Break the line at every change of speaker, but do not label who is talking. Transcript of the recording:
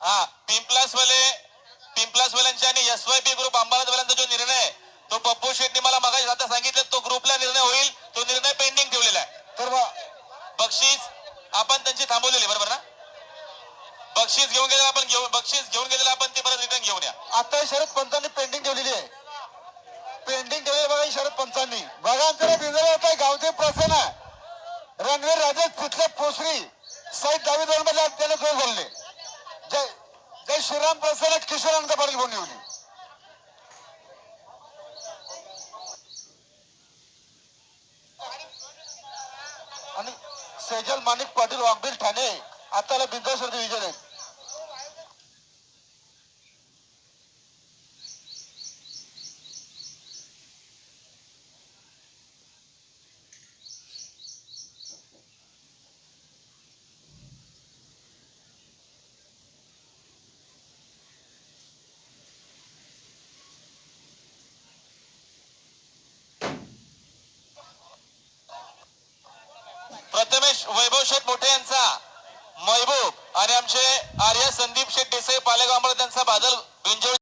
पिंपलासवाले पिंपलासवाल्यांचे आणि S Y P group अंबालाजवाल्यांचा जो निर्णय आहे, तो पप्पू शेट्टी मला मागायला आता सांगितलं तो ग्रुपला निर्णय होईल तो निर्णय पेंडिंग ठेवलेला आहे.
तर
बक्षीस आपण त्यांची थांबवलेली बरोबर ना? बक्षीस घेऊन गेलेलं आपण घेऊन बक्षीस घेऊन गेलेलं आपण ते परत रिटर्न घेऊन या.
आता शरद पंचांनी पेंडिंग ठेवलेली आहे. पेंडिंग ठेवलेली बघा शरद पंचांनी. बघा आमच्याकडे बिंदर होत आहे गावचे प्रसन्न रणवीर राजे तिथले पोसरी साईड डावी दोन मध्ये त्याने गोल बोलले. जय श्रीराम प्रसन्न किशोरानंद पाटील बोलणी होती आणि सेजल माणिक पाटील वाघबील ठाणे आताला बिंदुसरती विजय
प्रथमेश वैभव शेठ मोठे यांचा महबूब आणि आमचे आर्य संदीप शेठ देसाई पालेगाव त्यांचा बादल बिंजोळ